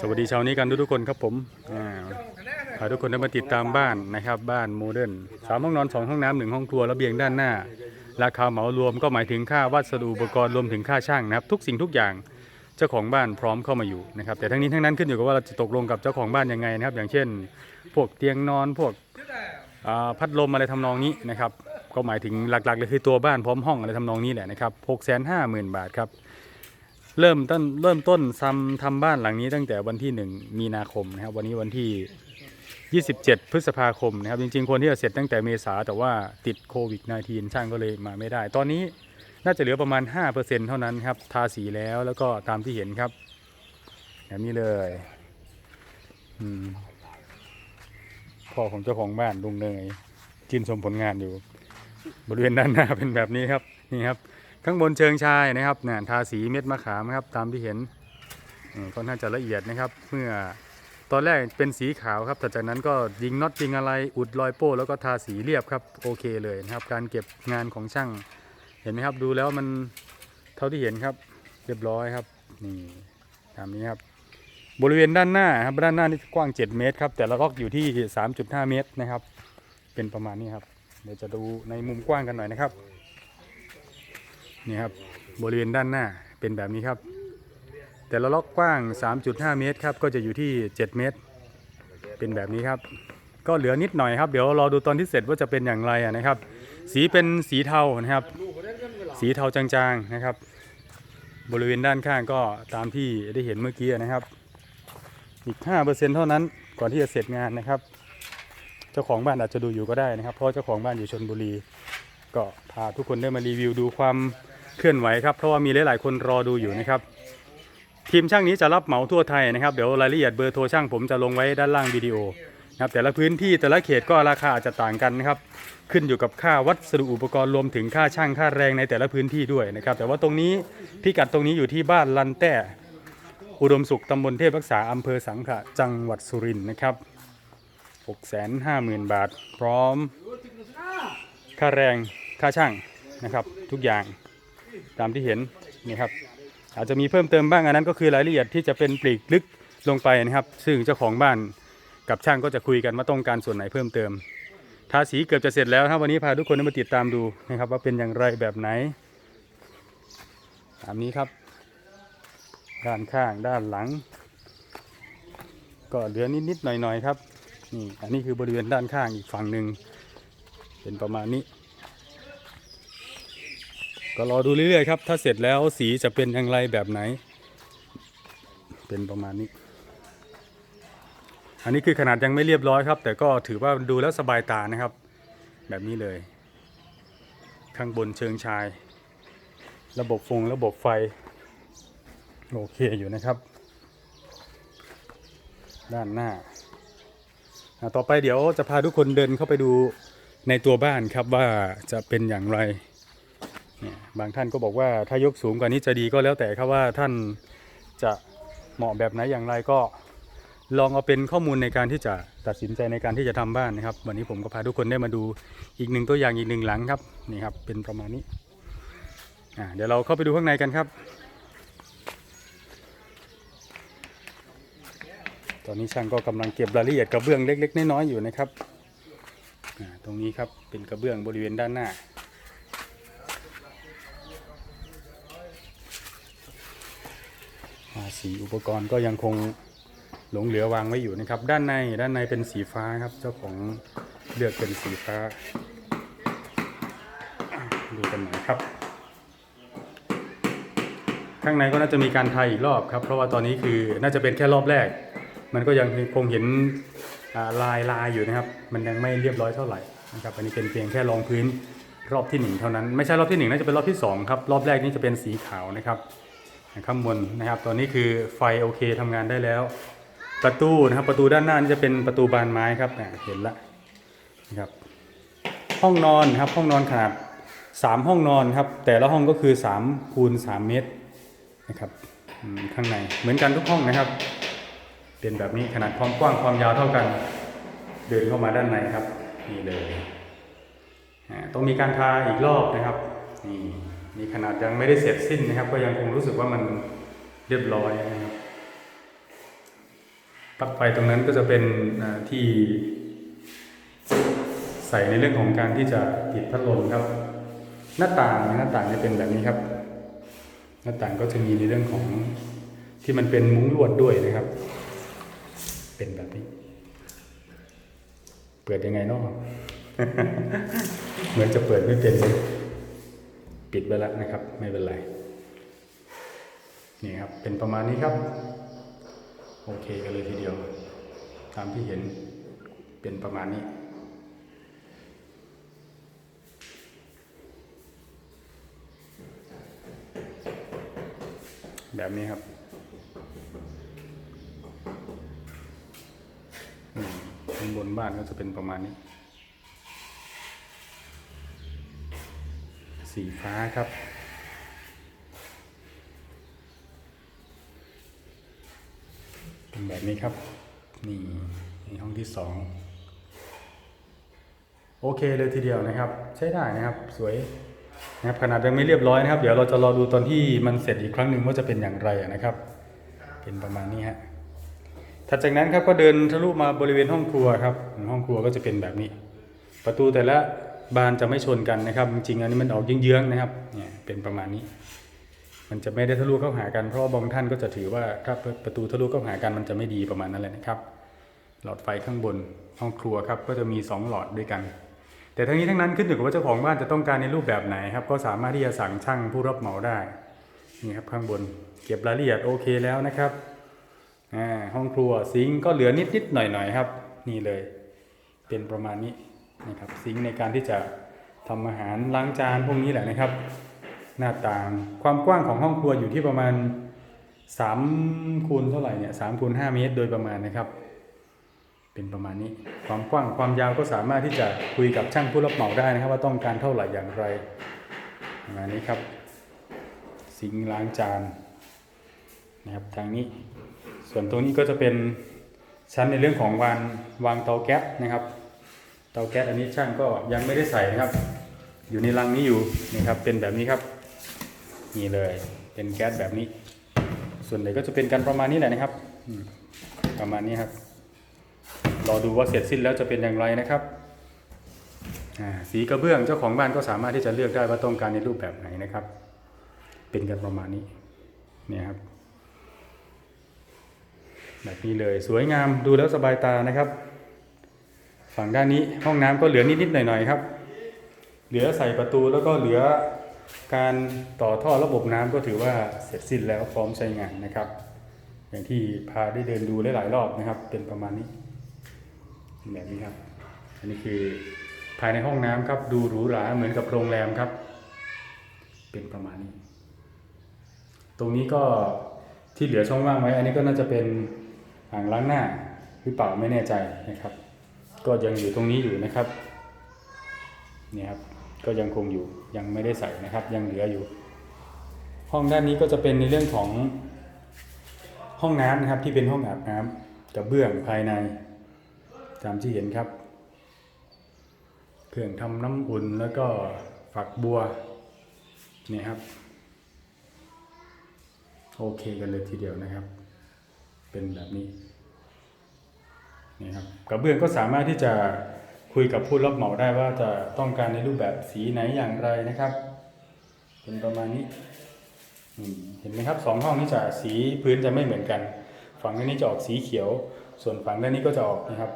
สวัสดีเช้านี้กันทุกๆคนครับผมอ่าพาทุกคนได้มาติดตามบ้านนะครับ บ้านโมเดิร์นสามห้องนอนสองห้องน้ำหนึ่งห้องครัวระเบียงด้านหน้า ราคาเหมารวมก็หมายถึงค่าวัสดุอุปกรณ์รวมถึงค่าช่างนะครับ ทุกสิ่งทุกอย่างเจ้าของบ้านพร้อมเข้ามาอยู่นะครับ แต่ทั้งนี้ทั้งนั้นขึ้นอยู่กับว่าเราจะตกลงกับเจ้าของบ้านยังไงนะครับ อย่างเช่น พวกเตียงนอนพวกพัดลมอะไรทำนองนี้นะครับ ก็หมายถึงหลักๆเลยคือตัวบ้านพร้อมห้องอะไรทำนองนี้แหละนะครับหกแสนห้าหมื่นบาทครับ เริ่มต้นเริ่มต้นทำทำบ้านหลังนี้ตั้งแต่วันที่1มีนาคมนะครับวันนี้วันที่ 27 พฤษภาคมนะครับจริงๆควรที่จะเสร็จตั้งแต่เมษาแต่ว่าติดโควิด -19 ช่างก็เลยมาไม่ได้ ตอนนี้น่าจะเหลือประมาณ 5%เท่านั้นครับทาสีแล้วแล้วก็ตามที่เห็นครับแบบนี้เลยพ่อของเจ้าของบ้านลุงเนยจินชมผลงานอยู่ บริเวณด้านหน้าเป็นแบบนี้ครับนี่ครับ ข้างบนเชิงชายนะครับเนี่ยทาสีเม็ดมะขามครับตามที่เห็นอืมค่อนข้างจะละเอียดนะครับ เมื่อตอนแรกเป็นสีขาวครับแต่จากนั้นก็ยิงน็อตยิงอะไรอุดรอยโป้แล้วก็ทาสีเรียบครับโอเคเลยนะครับการเก็บงานของช่าง เห็นไหมครับดูแล้วมันเท่าที่เห็นครับ เรียบร้อยครับนี่ตามนี้ครับบริเวณด้านหน้าครับด้านหน้านี่กว้าง 7 เมตรครับแต่ละล็อกอยู่ที่ 3.5 เมตรนะครับ เป็นประมาณนี้ครับเดี๋ยวจะดูในมุมกว้างกันหน่อยนะครับ นี่ครับบริเวณด้านหน้าเป็นแบบนี้ครับ แต่ละล็อกกว้าง 3.5 เมตรครับก็จะอยู่ที่ 7 เมตร เป็นแบบนี้ครับ ก็เหลือนิดหน่อยครับ เดี๋ยวรอดูตอนที่เสร็จว่าจะเป็นอย่างไรอะนะครับ สีเป็นสีเทานะครับ สีเทาจางๆนะครับ บริเวณด้านข้างก็ตามที่ได้เห็นเมื่อกี้นะครับอีก 5%เท่านั้นก่อนที่จะเสร็จงานนะครับ เจ้าของบ้านอาจจะดูอยู่ก็ได้นะครับ เพราะเจ้าของบ้านอยู่ชนบุรี ก็พาทุกคนได้มารีวิวดูความ เคลื่อนไหวครับเพราะว่ามีหลายๆคนรอดูอยู่นะครับ ทีมช่างนี้จะรับเหมาทั่วไทยนะครับ เดี๋ยวรายละเอียดเบอร์โทรช่างผมจะลงไว้ด้านล่างวิดีโอนะครับแต่ละพื้นที่แต่ละเขตก็ราคาอาจจะต่างกันนะครับ ขึ้นอยู่กับค่าวัสดุอุปกรณ์รวมถึงค่าช่างค่าแรงในแต่ละพื้นที่ด้วยนะครับ แต่ว่าตรงนี้พิกัดตรงนี้อยู่ที่บ้านลันแต้อุดมสุขตำบลเทพรักษาอำเภอสังขะจังหวัดสุรินทร์นะครับ650,000 บาท พร้อม ค่าแรงค่าช่างนะครับ ทุกอย่าง ตามที่เห็นนี่ครับ อาจจะมีเพิ่มเติมบ้างอันนั้นก็คือรายละเอียดที่จะเป็นปลีกลึกลงไปนะครับ ซึ่งเจ้าของบ้านกับช่างก็จะคุยกันว่าต้องการส่วนไหนเพิ่มเติมทาสีเกือบจะเสร็จแล้วนะครับวันนี้พาทุกคนมาติดตามดูนะครับ ว่าเป็นอย่างไรแบบไหนตามนี้ครับ ด้านข้างด้านหลัง ก็เหลือนิดๆหน่อยๆครับนี่อันนี้คือบริเวณด้านข้างอีกฝั่งหนึ่งเป็นประมาณนี้ ก็รอดูเรื่อยๆครับ ถ้าเสร็จแล้วสีจะเป็นอย่างไรแบบไหน เป็นประมาณนี้ อันนี้คือขนาดยังไม่เรียบร้อยครับ แต่ก็ถือว่าดูแล้วสบายตานะครับ แบบนี้เลย ข้างบนเชิงชาย ระบบฟงระบบไฟ โอเคอยู่นะครับ ด้านหน้า ต่อไปเดี๋ยวจะพาทุกคนเดินเข้าไปดูในตัวบ้านครับว่าจะเป็นอย่างไร เนี่ยบางท่านก็บอกว่าถ้ายกสูงกว่านี้จะดีก็แล้วแต่ครับว่าท่านจะเหมาะแบบไหนอย่างไรก็ลองเอาเป็นข้อมูลในการที่จะตัดสินใจในการที่จะทำบ้านนะครับ วันนี้ผมก็พาทุกคนได้มาดูอีกหนึ่งตัวอย่างอีกหนึ่งหลังครับนี่ครับเป็นประมาณนี้อะเดี๋ยวเราเข้าไปดูข้างในกันครับ ตอนนี้ช่างก็กำลังเก็บรายละเอียดกระเบื้องเล็ก ๆ น้อยๆอยู่นะครับอ่าตรงนี้ครับเป็นกระเบื้องบริเวณด้านหน้า อ่า สีอุปกรณ์ก็ยังคงหลงเหลือวางไว้อยู่นะครับ ด้านในด้านในเป็นสีฟ้าครับเจ้าของเลือกเป็นสีฟ้า ดูกันหน่อยครับ ข้างในก็น่าจะมีการไทยอีกรอบครับ เพราะว่าตอนนี้คือน่าจะเป็นแค่รอบแรก มันก็ยังคงเห็นลายลายอยู่นะครับ มันยังไม่เรียบร้อยเท่าไหร่นะครับอันนี้เป็นเพียงแค่รองพื้นรอบที่หนึ่งเท่านั้น ไม่ใช่รอบที่หนึ่งน่าจะเป็นรอบที่สองครับ รอบแรกนี่จะเป็นสีขาวนะครับ ข้างบนนะครับ ตอนนี้คือไฟโอเคทำงานได้แล้ว ประตูนะครับประตูด้านหน้านี่จะเป็นประตูบานไม้ครับเห็นละนะครับห้องนอนครับห้องนอนขนาดสามห้องนอนครับ แต่ละห้องก็คือ3คูณ3เมตรนะครับข้างในเหมือนกันทุกห้องนะครับ เป็นแบบนี้ขนาดความกว้างความยาวเท่ากัน เดินเข้ามาด้านในครับนี่เลยต้องมีการทาอีกรอบนะครับนี่ นี่ขนาดยังไม่ได้เสร็จสิ้นนะครับ ก็ยังคงรู้สึกว่ามันเรียบร้อยนะครับปลั๊กไฟตรงนั้นก็จะเป็นที่ใส่ในเรื่องของการที่จะติดพัดลมครับ หน้าต่างหน้าต่างจะเป็นแบบนี้ครับ หน้าต่างก็จะมีในเรื่องของที่มันเป็นมุ้งลวดด้วยนะครับ เป็นแบบนี้ เปิดยังไงเนาะเหมือนจะเปิดไม่เป็นเลย ปิดไปแล้วนะครับ ไม่เป็นไร นี่ครับ เป็นประมาณนี้ครับ โอเคกันเลยทีเดียว ตามที่เห็นเป็นประมาณนี้แบบนี้ครับ ข้างบนบ้านก็จะเป็นประมาณนี้ สีฟ้าครับ เป็นแบบนี้ครับ นี่ในห้องที่สองโอเคเลยทีเดียวนะครับ ใช้ได้นะครับสวยนะครับขนาดยังไม่เรียบร้อยนะครับ เดี๋ยวเราจะรอดูตอนที่มันเสร็จอีกครั้งหนึ่งว่าจะเป็นอย่างไรนะครับ เป็นประมาณนี้ฮะถัดจากนั้นครับก็เดินทะลุมาบริเวณห้องครัวครับห้องครัวก็จะเป็นแบบนี้ ประตูแต่ละ บานจะไม่ชนกันนะครับ จริงๆอันนี้มันออกเยื้องๆนะครับเนี่ยเป็นประมาณนี้ มันจะไม่ได้ทะลุเข้าหากันเพราะบางท่านก็จะถือว่าถ้าประตูทะลุเข้าหากันมันจะไม่ดีประมาณนั้นแหละนะครับ หลอดไฟข้างบนห้องครัวครับก็จะมี 2 หลอดด้วยกัน แต่ทั้งนี้ทั้งนั้นขึ้นอยู่กับว่าเจ้าของบ้านจะต้องการในรูปแบบไหนครับก็สามารถที่จะสั่งช่างผู้รับเหมาได้นี่ครับข้างบนเก็บรายละเอียดโอเคแล้วนะครับห้องครัวซิงก์ก็เหลือนิดนิดๆหน่อยหน่อยๆครับ นี่เลย เป็นประมาณนี้ นะครับซิงในการที่จะทำอาหารล้างจานพวกนี้แหละนะครับ หน้าต่างความกว้างของห้องครัวอยู่ที่ประมาณ3คูณเท่าไหร่เนี่ยสามคูณห้าเมตรโดยประมาณนะครับ เป็นประมาณนี้ความกว้างความยาวก็สามารถที่จะคุยกับช่างผู้รับเหมาได้นะครับ ว่าต้องการเท่าไหร่อย่างไรประมาณนี้ครับสิงล้างจานนะครับทางนี้ส่วนตรงนี้ก็จะเป็นชั้นในเรื่องของวางวางเตาแก๊สนะครับ เตาแก๊สอันนี้ช่างก็ยังไม่ได้ใส่นะครับ อยู่ในรังนี้อยู่นี่ครับเป็นแบบนี้ครับนี่เลยเป็นแก๊สแบบนี้ ส่วนใหญ่ก็จะเป็นกันประมาณนี้แหละนะครับประมาณนี้ครับรอดูว่าเสร็จสิ้นแล้วจะเป็นอย่างไรนะครับอ่าสีกระเบื้องเจ้าของบ้านก็สามารถที่จะเลือกได้ว่าต้องการในรูปแบบไหนนะครับ เป็นกันประมาณนี้เนี่ยครับแบบนี้เลยสวยงามดูแล้วสบายตานะครับ ฝั่งด้านนี้ห้องน้ำก็เหลือนิดๆหน่อยๆครับ เหลือใส่ประตูแล้วก็เหลือการต่อท่อระบบน้ำก็ถือว่าเสร็จสิ้นแล้วพร้อมใช้งานนะครับ อย่างที่พาได้เดินดูหลายๆรอบนะครับ เป็นประมาณนี้แบบนี้ครับ อันนี้คือภายในห้องน้ำครับ ดูหรูหราเหมือนกับโรงแรมครับ เป็นประมาณนี้ ตรงนี้ก็ที่เหลือช่องว่างไว้ อันนี้ก็น่าจะเป็นอ่างล้างหน้าหรือเปล่าไม่แน่ใจนะครับ ก็ยังอยู่ตรงนี้อยู่นะครับนี่ครับก็ยังคงอยู่ยังไม่ได้ใส่นะครับยังเหลืออยู่ ห้องด้านนี้ก็จะเป็นในเรื่องของห้องน้ำนะครับที่เป็นห้องอาบน้ำกระเบื้องภายในตามที่เห็นครับ เครื่องทำน้ำอุ่นแล้วก็ฝักบัวนี่ครับ โอเคกันเลยทีเดียวนะครับ เป็นแบบนี้ นี่ครับกระเบื้องก็สามารถที่จะคุยกับผู้รับเหมาได้ว่าจะต้องการในรูปแบบสีไหนอย่างไรนะครับ เป็นประมาณนี้เห็นไหมครับสองห้องนี้จะสีพื้นจะไม่เหมือนกัน ฝั่งด้านนี้จะออกสีเขียว ส่วนฝั่งด้านนี้ก็จะออกนะครับ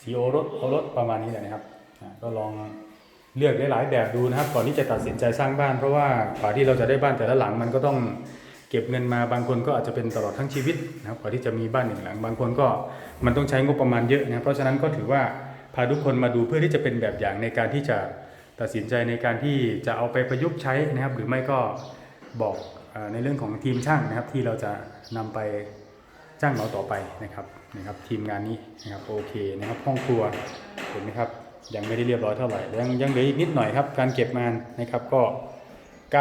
สีโอรสโอรสประมาณนี้แหละนะครับก็ลองเลือกหลายๆแบบดูนะครับ ก่อนที่จะตัดสินใจสร้างบ้าน เพราะว่ากว่าที่เราจะได้บ้านแต่ละหลังมันก็ต้อง ก็บเงินมาบางคนก็อาจจะเป็นตลอดทั้งชีวิตนะครับกว่าที่จะมีบ้านหนึ่งหลัง บางคนก็มันต้องใช้งบประมาณเยอะนะครับเพราะฉะนั้นก็ถือว่าพาทุกคนมาดูเพื่อที่จะเป็นแบบอย่างในการที่จะตัดสินใจในการที่จะเอาไปประยุกต์ใช้นะครับ หรือไม่ก็บอกในเรื่องของทีมช่างนะครับ ที่เราจะนำไปจ้างเหมาต่อไปนะครับนะครับ ทีมงานนี้นะครับโอเคนะครับห้องครัวเห็นไหมครับยังไม่ได้เรียบร้อยเท่าไหร่ยังยังเหลืออีกนิดหน่อยครับการเก็บงานนะครับก็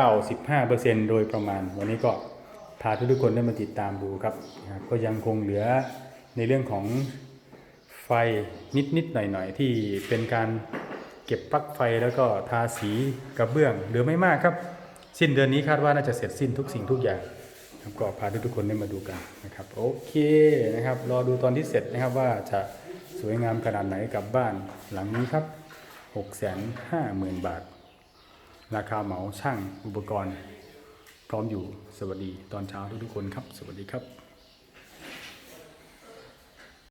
95%โดยประมาณวันนี้ก็ พาทุกคนได้มาติดตามดูครับ ก็ยังคงเหลือในเรื่องของไฟนิดนิดหน่อยหน่อยที่เป็นการเก็บปลั๊กไฟแล้วก็ทาสีกระเบื้องเหลือไม่มากครับ สิ้นเดือนนี้คาดว่าน่าจะเสร็จสิ้นทุกสิ่งทุกอย่างก็พาทุกคนได้มาดูกันนะครับโอเคนะครับรอดูตอนที่เสร็จนะครับว่าจะสวยงามขนาดไหนกับบ้านหลังนี้ครับ6 5 0 0 0 0 บาท ราคาเหมาช่างอุปกรณ์ พร้อมอยู่สวัสดีตอนเช้าทุกทุกคนครับ สวัสดีครับ